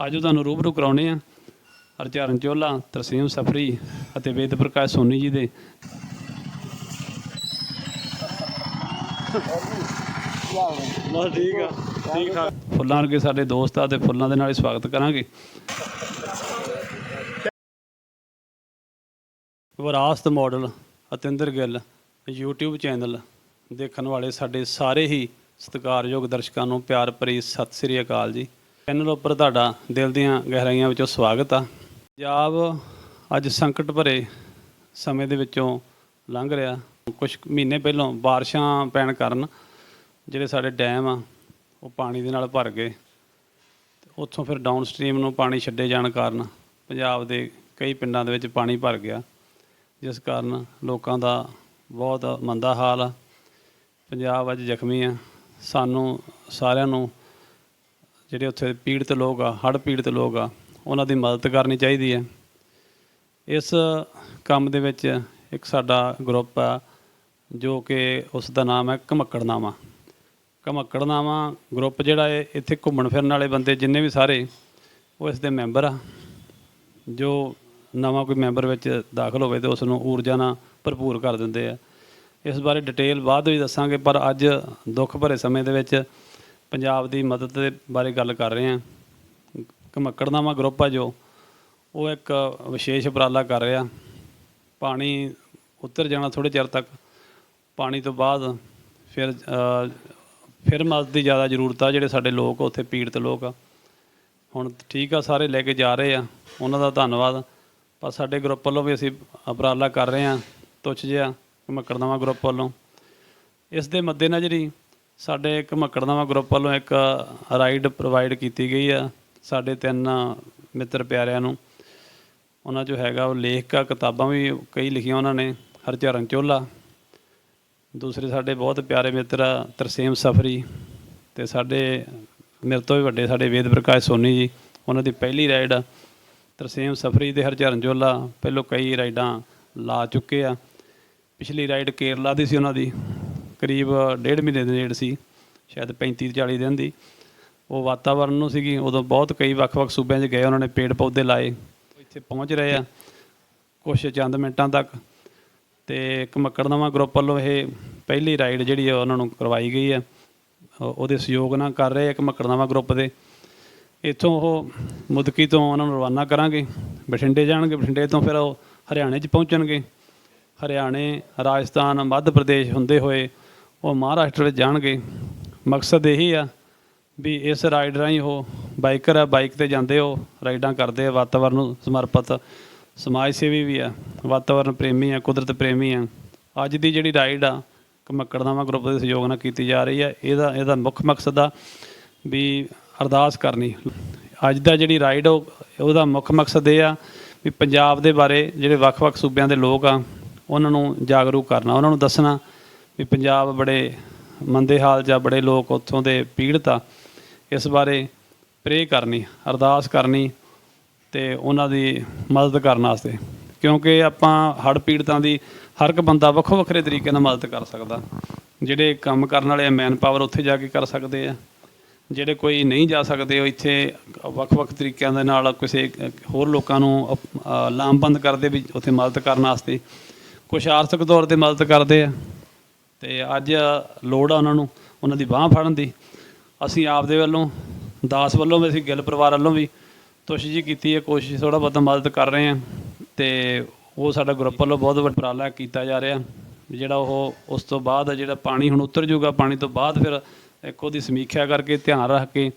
ਆਜੋ ਤੁਹਾਨੂੰ ਰੂਬਰੂ ਕਰਾਉਣੇ ਆ। ਹਰਚਰਨ ਚੋਲਾ ਤਰਸੀਮ ਸਫਰੀ ਅਤੇ ਵੇਦ ਪ੍ਰਕਾਸ਼ ਸੋਨੀ ਜੀ ਦੇ। ਬਸ ਠੀਕ ਆ ਠੀਕ ਠਾਕ। ਫੁੱਲਾਂ ਵਰਗੇ ਸਾਡੇ ਦੋਸਤ ਆ ਤੇ ਫੁੱਲਾਂ ਦੇ ਨਾਲ ਹੀ ਸਵਾਗਤ ਕਰਾਂਗੇ। ਵਿਰਾਸਤ model Atinder Gill YouTube channel ਦੇਖਣ ਵਾਲੇ ਸਾਡੇ ਸਾਰੇ ਹੀ ਸਤਿਕਾਰਯੋਗ ਦਰਸ਼ਕਾਂ ਨੂੰ ਪਿਆਰ ਭਰੀ ਸਤਿ ਸ੍ਰੀ ਅਕਾਲ ਜੀ। ਚੈਨਲ ਉੱਪਰ ਤੁਹਾਡਾ ਦਿਲ ਦੀਆਂ ਗਹਿਰਾਈਆਂ ਵਿੱਚੋਂ ਸਵਾਗਤ ਆ। ਪੰਜਾਬ ਅੱਜ ਸੰਕਟ ਭਰੇ ਸਮੇਂ ਦੇ ਵਿੱਚੋਂ ਲੰਘ ਰਿਹਾ। ਕੁਝ ਮਹੀਨੇ ਪਹਿਲਾਂ ਬਾਰਿਸ਼ਾਂ ਪੈਣ ਕਾਰਨ ਜਿਹੜੇ ਸਾਡੇ ਡੈਮ ਆ, ਉਹ ਪਾਣੀ ਦੇ ਨਾਲ ਭਰ ਗਏ। ਤੇ ਉੱਥੋਂ ਫਿਰ ਡਾਊਨ ਸਟਰੀਮ ਨੂੰ ਪਾਣੀ ਛੱਡੇ ਜਾਣ ਕਾਰਨ ਪੰਜਾਬ ਦੇ ਕਈ ਪਿੰਡਾਂ ਦੇ ਵਿੱਚ ਪਾਣੀ ਭਰ ਗਿਆ। ਜਿਸ ਕਾਰਨ ਲੋਕਾਂ ਦਾ ਬਹੁਤ ਮੰਦਾ ਹਾਲ ਆ। ਪੰਜਾਬ ਅੱਜ ਜ਼ਖਮੀ ਆ। ਸਾਨੂੰ ਸਾਰਿਆਂ ਨੂੰ ਜਿਹੜੇ ਉੱਥੇ ਪੀੜਤ ਲੋਕ ਆ, ਹੜ੍ਹ ਪੀੜਤ ਲੋਕ ਆ, ਉਹਨਾਂ ਦੀ ਮਦਦ ਕਰਨੀ ਚਾਹੀਦੀ ਹੈ। ਇਸ ਕੰਮ ਦੇ ਵਿੱਚ ਇੱਕ ਸਾਡਾ ਗਰੁੱਪ ਆ, ਜੋ ਕਿ ਉਸ ਦਾ ਨਾਮ ਹੈ ਘਮੱਕੜਨਾਮਾ। ਘਮੱਕੜਨਾਮਾ ਗਰੁੱਪ ਜਿਹੜਾ ਹੈ ਇੱਥੇ ਘੁੰਮਣ ਫਿਰਨ ਵਾਲੇ ਬੰਦੇ ਜਿੰਨੇ ਵੀ ਸਾਰੇ, ਉਹ ਇਸ ਦੇ ਮੈਂਬਰ ਆ। ਜੋ ਨਵਾਂ ਕੋਈ ਮੈਂਬਰ ਵਿੱਚ ਦਾਖਲ ਹੋਵੇ ਤੇ ਉਸ ਨੂੰ ਊਰਜਾ ਨਾਲ ਭਰਪੂਰ ਕਰ ਦਿੰਦੇ ਆ। ਇਸ ਬਾਰੇ ਡਿਟੇਲ ਬਾਅਦ ਵਿੱਚ ਦੱਸਾਂਗੇ, ਪਰ ਅੱਜ ਦੁੱਖ ਭਰੇ ਸਮੇਂ ਦੇ ਵਿੱਚ ਪੰਜਾਬ ਦੀ ਮਦਦ ਦੇ ਬਾਰੇ ਗੱਲ ਕਰ ਰਹੇ ਹਾਂ। ਘਮੱਕੜਨਾਮਾ ਗਰੁੱਪ ਆ ਜੋ, ਉਹ ਇੱਕ ਵਿਸ਼ੇਸ਼ ਉਪਰਾਲਾ ਕਰ ਰਿਹਾ। ਪਾਣੀ ਉੱਤਰ ਜਾਣਾ ਥੋੜੇ ਚਿਰ ਤੱਕ, ਪਾਣੀ ਤੋਂ ਬਾਅਦ ਫਿਰ ਫਿਰ ਮਦਦ ਦੀ ਜ਼ਿਆਦਾ ਜ਼ਰੂਰਤ ਆ, ਜਿਹੜੇ ਸਾਡੇ ਲੋਕ ਉੱਥੇ ਪੀੜਤ ਲੋਕ ਆ। ਹੁਣ ਠੀਕ ਆ, ਸਾਰੇ ਲੈ ਕੇ ਜਾ ਰਹੇ ਆ। ਉਹਨਾਂ ਦਾ ਧੰਨਵਾਦ। ਪਰ ਸਾਡੇ ਗਰੁੱਪ ਵੱਲੋਂ ਵੀ ਅਸੀਂ ਉਪਰਾਲਾ ਕਰ ਰਹੇ ਆ ਤੁੱਛ ਜਿਹਾ ਘਮੱਕੜਨਾਮਾ ਗਰੁੱਪ ਵੱਲੋਂ। ਇਸ ਦੇ ਮੱਦੇਨਜ਼ਰ ਹੀ ਸਾਡੇ ਘਮੱਕੜਨਾਮਾ ਗਰੁੱਪ ਵੱਲੋਂ ਇੱਕ ਰਾਈਡ ਪ੍ਰੋਵਾਈਡ ਕੀਤੀ ਗਈ ਆ ਸਾਡੇ ਤਿੰਨ ਮਿੱਤਰ ਪਿਆਰਿਆਂ ਨੂੰ। ਉਹਨਾਂ 'ਚੋਂ ਹੈਗਾ ਉਹ ਲੇਖਕ ਕਿਤਾਬਾਂ ਵੀ ਕਈ ਲਿਖੀਆਂ ਉਹਨਾਂ ਨੇ ਹਰਚਰਨ ਚੋਲਾ ਦੂਸਰੇ ਸਾਡੇ ਬਹੁਤ ਪਿਆਰੇ ਮਿੱਤਰ ਆ, ਤਰਸੇਮ ਸਫਰੀ ਤੇ ਸਾਡੇ ਮੇਰੇ ਤੋਂ ਵੀ ਵੱਡੇ ਸਾਡੇ ਵੇਦ ਪ੍ਰਕਾਸ਼ ਸੋਨੀ ਜੀ ਉਹਨਾਂ ਦੀ ਪਹਿਲੀ ਰਾਈਡ ਆ। ਤਰਸੇਮ ਸਫਰੀ ਤੇ ਹਰਚਰਨ ਚੋਲਾ ਪਹਿਲੋਂ ਕਈ ਰਾਈਡਾਂ ਲਾ ਚੁੱਕੇ ਆ। ਪਿਛਲੀ ਰਾਈਡ ਕੇਰਲਾ ਦੀ ਸੀ ਉਹਨਾਂ ਦੀ। ਕਰੀਬ ਡੇਢ ਮਹੀਨੇ ਦੇ ਨੇੜੇ ਸੀ, ਸ਼ਾਇਦ 35 40 ਦਿਨ ਦੀ। ਉਹ ਵਾਤਾਵਰਨ ਨੂੰ ਸੀਗੀ, ਉਦੋਂ ਬਹੁਤ ਕਈ ਵੱਖ-ਵੱਖ ਸੂਬਿਆਂ 'ਚ ਗਏ, ਉਹਨਾਂ ਨੇ ਪੇੜ ਪੌਦੇ ਲਾਏ ਇੱਥੇ ਪਹੁੰਚ ਰਹੇ ਆ, ਕੁਛ ਚੰਦ ਮਿੰਟਾਂ ਤੱਕ। ਤੇ ਇੱਕ ਮੱਕੜਨਾਮਾ ਗਰੁੱਪ ਵੱਲੋਂ ਇਹ ਪਹਿਲੀ ਰਾਈਡ ਜਿਹੜੀ ਆ, ਉਹਨਾਂ ਨੂੰ ਕਰਵਾਈ ਗਈ ਹੈ ਉਹਦੇ ਸਹਿਯੋਗ ਨਾਲ ਕਰ ਰਹੇ ਇੱਕ ਮੱਕੜਨਾਮਾ ਗਰੁੱਪ ਦੇ। ਇੱਥੋਂ ਉਹ ਮੁਦਕੀ ਤੋਂ ਉਹਨਾਂ ਨੂੰ ਰਵਾਨਾ ਕਰਾਂਗੇ, ਬਠਿੰਡੇ ਜਾਣਗੇ। ਬਠਿੰਡੇ ਤੋਂ ਫਿਰ ਉਹ ਹਰਿਆਣੇ 'ਚ ਪਹੁੰਚਣਗੇ। ਹਰਿਆਣੇ, ਰਾਜਸਥਾਨ, ਮੱਧ ਪ੍ਰਦੇਸ਼ ਹੁੰਦੇ ਹੋਏ ਉਹ ਮਹਾਰਾਸ਼ਟਰ ਵਿੱਚ ਜਾਣਗੇ। ਮਕਸਦ ਇਹੀ ਆ ਵੀ ਇਸ ਰਾਈਡ ਰਾਹੀਂ ਉਹ ਬਾਈਕਰ ਆ ਬਾਈਕ ਤੇ ਜਾਂਦੇ ਉਹ ਰਾਈਡਾਂ ਕਰਦੇ ਆ। ਵਾਤਾਵਰਨ ਨੂੰ ਸਮਰਪਿਤ ਸਮਾਜ ਸੇਵੀ ਵੀ ਆ। ਵਾਤਾਵਰਨ ਪ੍ਰੇਮੀ ਆ, ਕੁਦਰਤ ਪ੍ਰੇਮੀ ਆ। ਅੱਜ ਦੀ ਜਿਹੜੀ ਰਾਈਡ ਆ ਕਮੱਕੜਨਾਮਾ ਗਰੁੱਪ ਦੇ ਸਹਿਯੋਗ ਨਾਲ ਕੀਤੀ ਜਾ ਰਹੀ ਆ। ਇਹਦਾ ਇਹਦਾ ਮੁੱਖ ਮਕਸਦ ਆ ਵੀ ਅਰਦਾਸ ਕਰਨੀ। ਅੱਜ ਦਾ ਜਿਹੜੀ ਰਾਈਡ ਉਹ, ਉਹਦਾ ਮੁੱਖ ਮਕਸਦ ਇਹ ਆ ਵੀ ਪੰਜਾਬ ਦੇ ਬਾਰੇ ਜਿਹੜੇ ਵੱਖ-ਵੱਖ ਸੂਬਿਆਂ ਦੇ ਲੋਕ ਆ, ਉਹਨਾਂ ਨੂੰ ਜਾਗਰੂਕ ਕਰਨਾ, ਉਹਨਾਂ ਨੂੰ ਦੱਸਣਾ ਵੀ ਪੰਜਾਬ ਬੜੇ ਮੰਦੇ ਹਾਲ ਜਾਂ ਬੜੇ ਲੋਕ ਉੱਥੋਂ ਦੇ ਪੀੜਤ ਆ, ਇਸ ਬਾਰੇ ਪ੍ਰੇ ਕਰਨੀ, ਅਰਦਾਸ ਕਰਨੀ ਤੇ ਉਹਨਾਂ ਦੀ ਮਦਦ ਕਰਨ ਵਾਸਤੇ। ਕਿਉਂਕਿ ਆਪਾਂ ਹੜ੍ਹ ਪੀੜਤਾਂ ਦੀ ਹਰ ਇੱਕ ਬੰਦਾ ਵੱਖੋ ਵੱਖਰੇ ਤਰੀਕੇ ਨਾਲ ਮਦਦ ਕਰ ਸਕਦਾ। ਜਿਹੜੇ ਕੰਮ ਕਰਨ ਵਾਲੇ ਮੈਨ ਪਾਵਰ ਉੱਥੇ ਜਾ ਕੇ ਕਰ ਸਕਦੇ ਆ। ਜਿਹੜੇ ਕੋਈ ਨਹੀਂ ਜਾ ਸਕਦੇ, ਉਹ ਇੱਥੇ ਵੱਖ-ਵੱਖ ਤਰੀਕਿਆਂ ਦੇ ਨਾਲ ਕਿਸੇ ਹੋਰ ਲੋਕਾਂ ਨੂੰ ਲਾਮਬੰਦ ਕਰਦੇ ਵੀ ਉੱਥੇ ਮਦਦ ਕਰਨ ਵਾਸਤੇ। ਕੁਝ ਆਰਥਿਕ ਤੌਰ ਤੇ ਮਦਦ ਕਰਦੇ ਆ। ਤੇ ਅੱਜ ਲੋੜ ਆ ਉਹਨਾਂ ਨੂੰ, ਉਹਨਾਂ ਦੀ ਬਾਹ ਫੜਨ ਦੀ। ਅਸੀਂ ਆਪਦੇ ਵੱਲੋਂ, ਦਾਸ ਵੱਲੋਂ ਵੀ ਅਸੀਂ, ਗਿੱਲ ਪਰਿਵਾਰ ਵੱਲੋਂ ਵੀ ਤੁਸ਼ ਜੀ ਕੀਤੀ ਹੈ, ਕੋਸ਼ਿਸ਼ ਥੋੜਾ ਬਹੁਤਾ ਮਦਦ ਕਰ ਰਹੇ ਆ ਤੇ ਉਹ ਸਾਡਾ ਗਰੁੱਪ ਵੱਲੋਂ ਬਹੁਤ ਵੱਡਾ ਉਪਰਾਲਾ ਕੀਤਾ ਜਾ ਰਿਹਾ। ਵੀ ਜਿਹੜਾ ਉਹ ਉਸ ਤੋਂ ਬਾਅਦ ਜਿਹੜਾ ਪਾਣੀ ਹੁਣ ਉਤਰ ਜਾਊਗਾ ਪਾਣੀ ਤੋਂ ਬਾਅਦ ਫਿਰ ਇੱਕ ਉਹਦੀ ਸਮੀਖਿਆ ਕਰਕੇ ਧਿਆਨ ਰੱਖ ਕੇ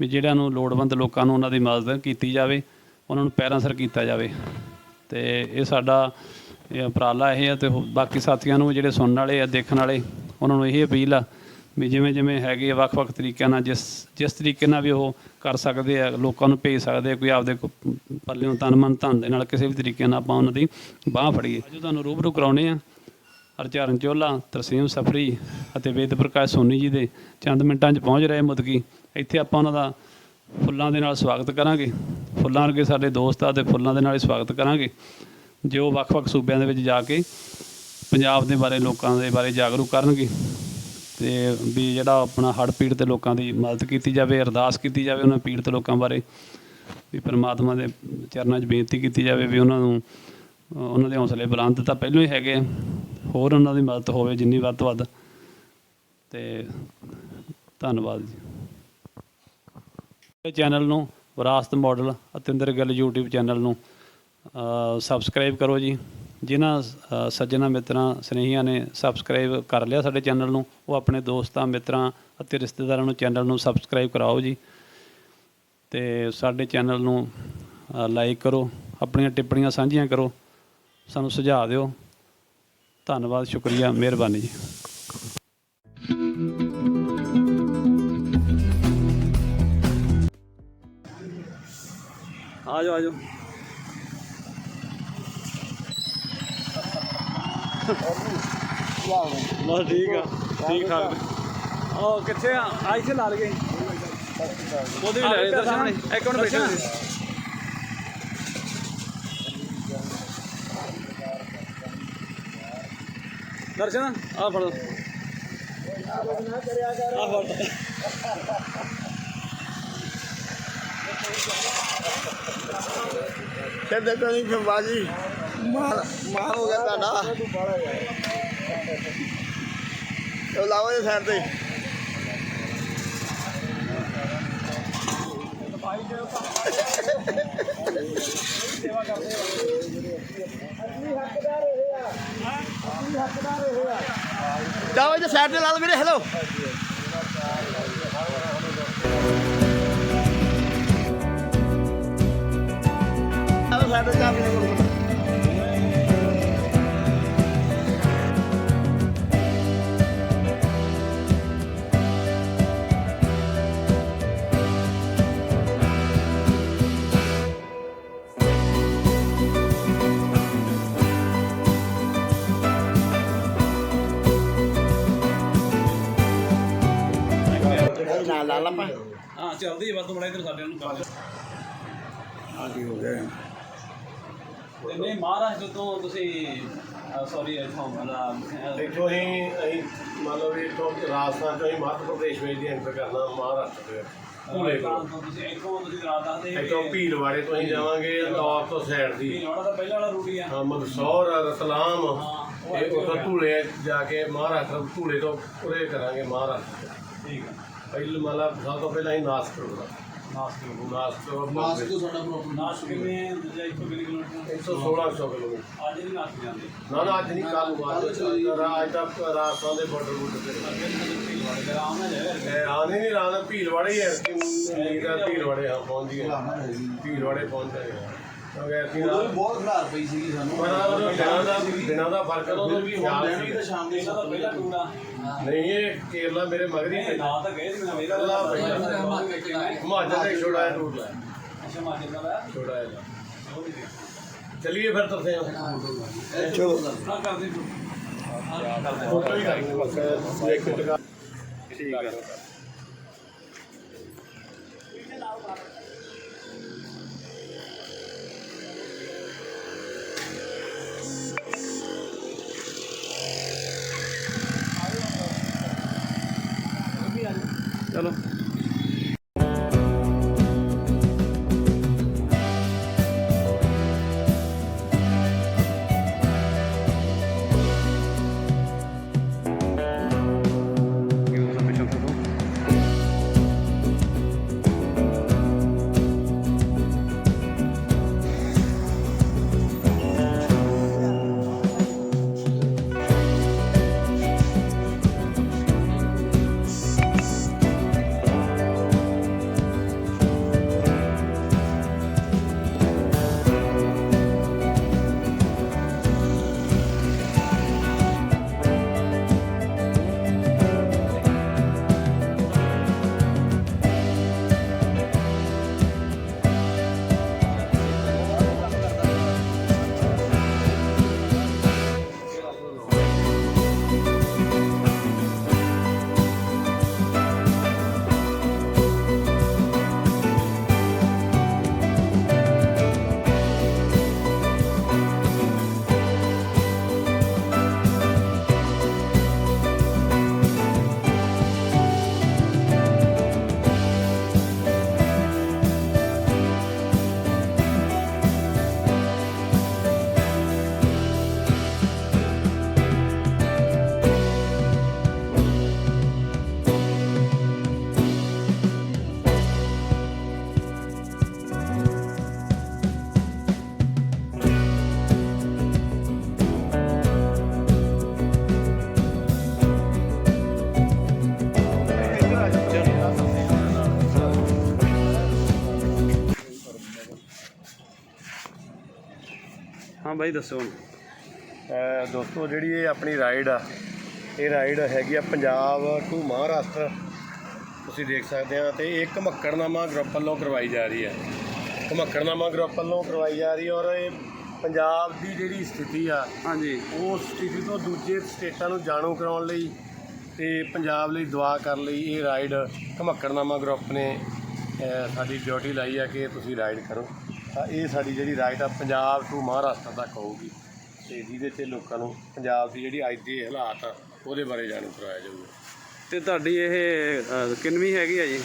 ਵੀ ਜਿਹੜਿਆਂ ਨੂੰ ਲੋੜਵੰਦ ਲੋਕਾਂ ਨੂੰ ਉਹਨਾਂ ਦੀ ਮਦਦ ਕੀਤੀ ਜਾਵੇ, ਉਹਨਾਂ ਨੂੰ ਪੈਰਾਂ ਸਰ ਕੀਤਾ ਜਾਵੇ। ਤੇ ਇਹ ਸਾਡਾ ਇਹ ਉਪਰਾਲਾ ਇਹ ਆ ਤੇ ਹੋ- ਬਾਕੀ ਸਾਥੀਆਂ ਨੂੰ ਵੀ ਜਿਹੜੇ ਸੁਣਨ ਵਾਲੇ ਆ, ਦੇਖਣ ਵਾਲੇ, ਉਹਨਾਂ ਨੂੰ ਇਹ ਅਪੀਲ ਆ ਵੀ ਜਿਵੇਂ ਜਿਵੇਂ ਹੈਗੇ ਆ, ਵੱਖ-ਵੱਖ ਤਰੀਕਿਆਂ ਨਾਲ ਜਿਸ ਜਿਸ ਤਰੀਕੇ ਨਾਲ ਵੀ ਉਹ ਕਰ ਸਕਦੇ ਆ, ਲੋਕਾਂ ਨੂੰ ਭੇਜ ਸਕਦੇ ਆ, ਕੋਈ ਆਪਦੇ ਕੋ- ਪੱਲਿਓਂ ਤਨ ਮਨ ਧਨ ਦੇ ਨਾਲ ਕਿਸੇ ਵੀ ਤਰੀਕੇ ਨਾਲ ਆਪਾਂ ਉਹਨਾਂ ਦੀ ਬਾਹ ਫੜੀਏ। ਅੱਜ ਤੁਹਾਨੂੰ ਰੂਬਰੂ ਕਰਾਉਣੇ ਆ ਹਰਚਰਨ ਚੋਲਾ ਤਰਸੀਮ ਸਫਰੀ ਅਤੇ ਵੇਦ ਪ੍ਰਕਾਸ਼ ਸੋਨੀ ਜੀ ਦੇ ਚੰਦ ਮਿੰਟਾਂ 'ਚ ਪਹੁੰਚ ਰਹੇ ਮੁਦਕੀ ਇੱਥੇ ਆਪਾਂ ਉਹਨਾਂ ਦਾ ਫੁੱਲਾਂ ਦੇ ਨਾਲ ਸਵਾਗਤ ਕਰਾਂਗੇ। ਫੁੱਲਾਂ ਵਰਗੇ ਸਾਡੇ ਦੋਸਤ ਆ ਤੇ ਫੁੱਲਾਂ ਦੇ ਨਾਲ ਹੀ ਸਵਾਗਤ ਕਰਾਂਗੇ। ਜੇ ਉਹ ਵੱਖ-ਵੱਖ ਸੂਬਿਆਂ ਦੇ ਵਿੱਚ ਜਾ ਕੇ ਪੰਜਾਬ ਦੇ ਬਾਰੇ ਲੋਕਾਂ ਦੇ ਬਾਰੇ ਜਾਗਰੂਕ ਕਰਨਗੇ ਤੇ ਵੀ ਜਿਹੜਾ ਆਪਣਾ ਹੜ੍ਹ ਪੀੜਤ ਲੋਕਾਂ ਦੀ ਮਦਦ ਕੀਤੀ ਜਾਵੇ, ਅਰਦਾਸ ਕੀਤੀ ਜਾਵੇ ਉਹਨਾਂ ਪੀੜਤ ਲੋਕਾਂ ਬਾਰੇ, ਵੀ ਪ੍ਰਮਾਤਮਾ ਦੇ ਚਰਨਾਂ 'ਚ ਬੇਨਤੀ ਕੀਤੀ ਜਾਵੇ ਵੀ ਉਹਨਾਂ ਨੂੰ, ਉਹਨਾਂ ਦੇ ਹੌਸਲੇ ਬੁਲੰਦ ਤਾਂ ਪਹਿਲਾਂ ਹੀ ਹੈਗੇ ਹੋਰ ਉਹਨਾਂ ਦੀ ਮਦਦ ਹੋਵੇ ਜਿੰਨੀ ਵੱਧ ਤੋਂ ਵੱਧ। ਤੇ ਧੰਨਵਾਦ ਜੀ। ਚੈਨਲ ਨੂੰ Virasat model, Atinder Gill YouTube channel ਨੂੰ ਸਬਸਕ੍ਰਾਈਬ ਕਰੋ ਜੀ। ਜਿਨ੍ਹਾਂ ਅ, ਸੱਜਣਾ ਮਿੱਤਰਾਂ ਸਨੇਹੀਆਂ ਨੇ ਸਬਸਕ੍ਰਾਈਬ ਕਰ ਲਿਆ ਸਾਡੇ ਚੈਨਲ ਨੂੰ ਉਹ ਆਪਣੇ ਦੋਸਤਾਂ ਮਿੱਤਰਾਂ ਅਤੇ ਰਿਸ਼ਤੇਦਾਰਾਂ ਨੂੰ ਚੈਨਲ ਨੂੰ ਸਬਸਕ੍ਰਾਈਬ ਕਰਾਓ ਜੀ। ਤੇ ਸਾਡੇ ਚੈਨਲ ਨੂੰ ਲਾਈਕ ਕਰੋ ਆਪਣੀਆਂ ਟਿੱਪਣੀਆਂ ਸਾਂਝੀਆਂ ਕਰੋ ਸਾਨੂੰ ਸੁਝਾਅ ਦਿਓ। ਧੰਨਵਾਦ ਸ਼ੁਕਰੀਆ ਮਿਹਰਬਾਨੀ ਜੀ। ਆ ਜਾਓ ਆ ਜਾਓ। ਬਸ ਠੀਕ ਆ ਠੀਕ ਠਾਕ ਉਹ ਕਿੱਥੇ ਆ ਆਈ ਸੀ ਲਾ ਲਗੇ ਉਹਦੇ ਵੀ ਲੈ ਦਰਸ਼ਨ ਇੱਕ ਮਿੰਟ ਬੈਠੋ ਜੀ ਦਰਸ਼ਨ ਆ ਫੜੋ ਆ ਫੜ ਕਹਿੰਦੇ ਕੋਈ ਨਹੀਂ ਬਾਜੀ ਮਾਰ ਮਾਰ ਹੋ ਗਿਆ ਤੁਹਾਡਾ। ਉਹ ਲਾਓ ਇਹ ਸਾਈਡ ਤੇ। ਜਾਓ ਇਹ ਸਾਈਡ ਤੇ ਲਾ ਲਓ ਵੀਰੇ ਹੈਲੋ ਸਾਈਡ ਤੇ ਚਾਬੀ ਦੇ ਕੋਲ ਇਧਰ ਸਾਡੇ ਨੂੰ ਕਰ ਆ ਕੀ ਹੋ ਗਿਆ। ਤੇ ਨਹੀਂ ਮਹਾਰਾਜ ਜਦੋਂ ਤੁਸੀਂ ਸੌਰੀ ਇਥੋਂ ਮਤਲਬ ਇੱਥੋਂ ਹੀ ਅਸੀਂ ਮੰਨ ਲਓ ਵੀ ਇੱਥੋਂ ਰਾਜਸਥਾਨ ਤੋਂ ਹੀ ਮੱਧ ਪ੍ਰਦੇਸ਼ ਵਿੱਚ ਦੀ ਐਂਟਰ ਕਰਨਾ ਮਹਾਰਾਸ਼ਟਰ ਦੇ ਭੂਲੇ ਕੋਲ। ਤੁਸੀਂ ਇੱਥੋਂ ਤੁਸੀਂ ਰਾਤ ਦੱਸਦੇ ਇੱਥੋਂ ਭੀਲਵਾੜੇ ਤੋਂ ਹੀ ਜਾਵਾਂਗੇ ਇੰਦੌਰ ਤੋਂ ਸਾਈਡ ਦੀ। ਵਾਲਾ ਤਾਂ ਪਹਿਲਾਂ ਵਾਲਾ ਰੂਟ ਹੀ ਆ। ਹਾਂ ਮਦਸੌਰ ਰਤਲਾਮ। ਹਾਂ, ਇਹ ਉੱਥੋਂ ਧੂਲੇ ਜਾ ਕੇ ਮਹਾਰਾਸ਼ਟਰ ਧੂਲੇ ਤੋਂ ਉਰੇ ਕਰਾਂਗੇ ਮਹਾਰਾਸ਼ਟਰ। ਠੀਕ ਆ ਪਹਿਲਾਂ ਮਤਲਬ ਸਭ ਤੋਂ ਪਹਿਲਾਂ ਹੀ ਨਾਸਕ ਰੁਕਦਾ ਨਾਸਕ ਨਾਸਕ ਮਾਸਕ ਤੋਂ ਸਾਡਾ ਪ੍ਰੋਬਲਮ ਨਾਸਕ ਕਿੰਨੇ ਦੂਜਾ 100 ਕਿਲੋਮੀਟਰ 116 ਕਿਲੋਮੀਟਰ। ਅੱਜ ਨਹੀਂ ਨਾਸਕ ਜਾਂਦੇ। ਨਾ ਨਾ ਅੱਜ ਨਹੀਂ ਕੱਲ ਨੂੰ ਅੱਜ ਅੱਜ ਤੱਕ ਰਾਜਸਥਾਨ ਦੇ ਬਾਰਡਰ ਬੁੱਟ ਤੇ ਅੱਗੇ ਨਹੀਂ ਤੁਸੀਂ ਵਾਲੇ ਦਾ ਆਉਣਾ ਜਾਏਗਾ ਇਹ ਆਨੇ ਨਹੀਂ ਰਾਣਾ ਭੀਲਵਾੜੇ ਹੀ ਹੈ ਭੀਲਵਾੜੇ ਹਾਂ ਪਹੁੰਚ ਗਏ। ਭੀਲਵਾੜੇ ਪਹੁੰਚ ਗਏ। ਕਿਉਂਕਿ ਅਸੀਂ ਉਦੋਂ ਵੀ ਰਾਤ ਬਹੁਤ ਖਲਾਰ ਪਈ ਸੀਗੀ ਸਾਨੂੰ। ਪਰ ਉਦੋਂ ਦਿਨਾਂ ਦਾ ਦਿਨਾਂ ਦਾ ਫ਼ਰਕ ਹੈ ਉਦੋਂ ਵੀ ਖਿਆਲ ਵੀ ਤਾਂ ਸੀ ਸ਼ਾਮ ਦੇ ਇਹਦਾ ਤਾਂ ਪਹਿਲਾ ਟੂਰ ਆ ਨਹੀਂ ਇਹ ਕੇਰਲਾ ਮੇਰੇ ਮਗਰ ਹੀ ਇਹ ਹੈ ਨਾ ਤਾਂ ਗਏ ਸੀ ਮੈਂ ਵੇਲਾ ਅੱਲਾ ਪਹਿਲਾ। ਹਿਮਾਚਲ ਦਾ ਛੋੜਾ ਹੈ ਰੂਟ ਹੈ ਅੱਛਾ ਮਾਜੇ ਦਾ ਵਾ ਛੋੜਾ ਹੈ ਚਲਿਏ ਫਿਰ ਤੁਰਦੇ ਹਾਂ। ਚਲੋ। ਹਾਂ ਕਰਦੇ ਫੋਟੋ ਹੀ ਕਰਾਂਗੇ ਬਸ। ਇੱਕ ਮਿੰਟ ਦਾ ਹਾਂ ਬਾਈ ਦੱਸੋ ਦੋਸਤੋ ਜਿਹੜੀ ਇਹ ਆਪਣੀ ਰਾਈਡ ਆ ਇਹ ਰਾਈਡ ਹੈਗੀ ਆ ਪੰਜਾਬ ਟੂ ਮਹਾਰਾਸ਼ਟਰ। ਤੁਸੀਂ ਦੇਖ ਸਕਦੇ ਆ ਤੇ ਇਹ ਘਮੱਕੜਨਾਮਾ ਗਰੁੱਪ ਵੱਲੋਂ ਕਰਵਾਈ ਜਾ ਰਹੀ ਹੈ ਘਮੱਕੜਨਾਮਾ ਗਰੁੱਪ ਵੱਲੋਂ ਕਰਵਾਈ ਜਾ ਰਹੀ ਔਰ ਇਹ ਪੰਜਾਬ ਦੀ ਜਿਹੜੀ ਸਥਿਤੀ ਆ ਹਾਂਜੀ। ਉਸ ਸਥਿਤੀ ਤੋਂ ਦੂਜੇ ਸਟੇਟਾਂ ਨੂੰ ਜਾਣੂ ਕਰਾਉਣ ਲਈ ਤੇ ਪੰਜਾਬ ਲਈ ਦੁਆ ਕਰਨ ਲਈ ਇਹ ਰਾਈਡ ਘਮੱਕੜਨਾਮਾ ਗਰੁੱਪ ਨੇ ਸਾਡੀ ਡਿਊਟੀ ਲਾਈ ਆ ਕਿ ਤੁਸੀਂ ਰਾਈਡ ਕਰੋ। ਤਾਂ ਇਹ ਸਾਡੀ ਜਿਹੜੀ ਰਾਈਡ ਆ ਪੰਜਾਬ ਟੂ ਮਹਾਰਾਸ਼ਟਰ ਤੱਕ ਹੋਊਗੀ। ਤੇ ਜਿਹਦੇ 'ਚ ਲੋਕਾਂ ਨੂੰ ਪੰਜਾਬ ਦੀ ਜਿਹੜੀ ਅੱਜ ਦੇ ਹਾਲਾਤ ਆ ਉਹਦੇ ਬਾਰੇ ਜਾਣੂ ਕਰਵਾਇਆ ਜਾਊਗਾ। ਤੇ ਤੁਹਾਡੀ ਇਹ ਅ, ਕਿੰਨਵੀਂ ਹੈਗੀ ਆ ਜੀ?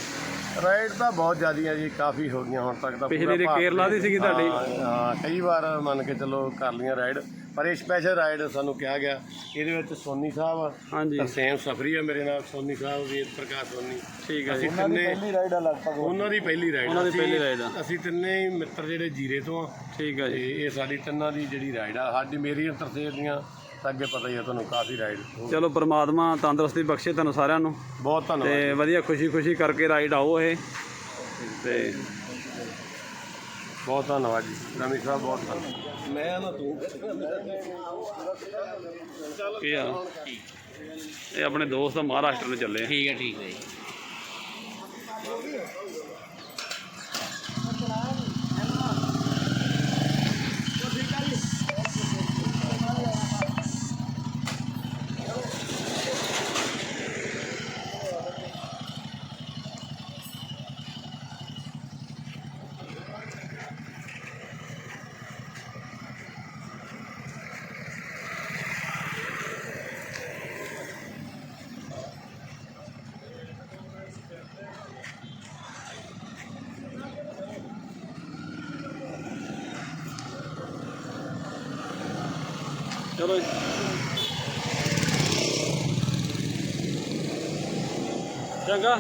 ਰਾਈਡ ਤਾਂ ਬਹੁਤ ਜ਼ਿਆਦੀਆਂ ਜੀ ਕਾਫੀ ਹੋ ਗਈਆਂ ਹੁਣ ਤੱਕ ਤਾਂ ਪਿਛਲੀ ਪੂਰਾ ਦੀ ਭਾਰਤ ਕੇਰਲਾ ਦੀ ਸੀਗੀ ਤੁਹਾਡੀ? ਹਾਂ, ਹਾਂ ਕਈ ਵਾਰ ਮੰਨ ਕੇ ਚੱਲੋ ਕਰ ਲਈਆਂ ਰਾਈਡ ਪਰ ਇਹ ਸਪੈਸ਼ਲ ਰਾਈਡ ਸਾਨੂੰ ਕਿਹਾ ਗਿਆ ਇਹਦੇ ਵਿੱਚ ਸੋਨੀ ਸਾਹਿਬ ਹਾਂਜੀ। ਤਰਸੇਮ ਸਫਰੀ ਆ ਮੇਰੇ ਨਾਲ ਸੋਨੀ ਸਾਹਿਬ ਵੀਰ ਪ੍ਰਕਾਸ਼ ਸੋਨੀ। ਠੀਕ ਹੈ ਜੀ। ਅਸੀਂ ਤਿੰਨੇ ਰਾਈਡ ਆ ਲਗਭਗ ਉਹਨਾਂ ਦੀ ਪਹਿਲੀ ਰਾਈਡ ਉਹਨਾਂ ਦੀ ਪਹਿਲੀ ride ਆ। ਅਸੀਂ ਤਿੰਨੇ ਹੀ ਮਿੱਤਰ ਜਿਹੜੇ ਜੀਰੇ ਤੋਂ ਆ। ਠੀਕ ਹੈ ਤੇ ਜੀ ਇਹ ਸਾਡੀ ਤਿੰਨਾਂ ਦੀ ਜਿਹੜੀ ਰਾਈਡ ਆ ਸਾਡੀ ਮੇਰੀ ਤਰਸੇਮ ਦੀਆਂ ਤਾਂ ਅੱਗੇ ਪਤਾ ਹੀ ਆ ਤੁਹਾਨੂੰ ਕਾਫੀ ਰਾਈਡ ਚਲੋ ਪ੍ਰਮਾਤਮਾ ਤੰਦਰੁਸਤੀ ਬਖਸ਼ੇ ਤੁਹਾਨੂੰ ਸਾਰਿਆਂ ਨੂੰ। ਬਹੁਤ ਧੰਨਵਾਦ ਤੇ ਵਧੀਆ ਖੁਸ਼ੀ ਖੁਸ਼ੀ ਕਰਕੇ ਰਾਈਡ ਆਓ ਇਹ। ਤੇ ਬਹੁਤ ਧੰਨਵਾਦ ਜੀ। ਰਮੀ ਸਾਹਿਬ ਬਹੁਤ ਧੰਨਵਾਦ। ਮੈਂ ਨਾ ਤੂੰ ਇਹ ਆ। ਇਹ ਆਪਣੇ ਦੋਸਤ ਮਹਾਰਾਸ਼ਟਰ ਨੂੰ ਚੱਲੇ ਆ। ਠੀਕ ਹੈ ਠੀਕ ਹੈ ਜੀ। ਚਲੋ ਜੀ। ਚੰਗਾ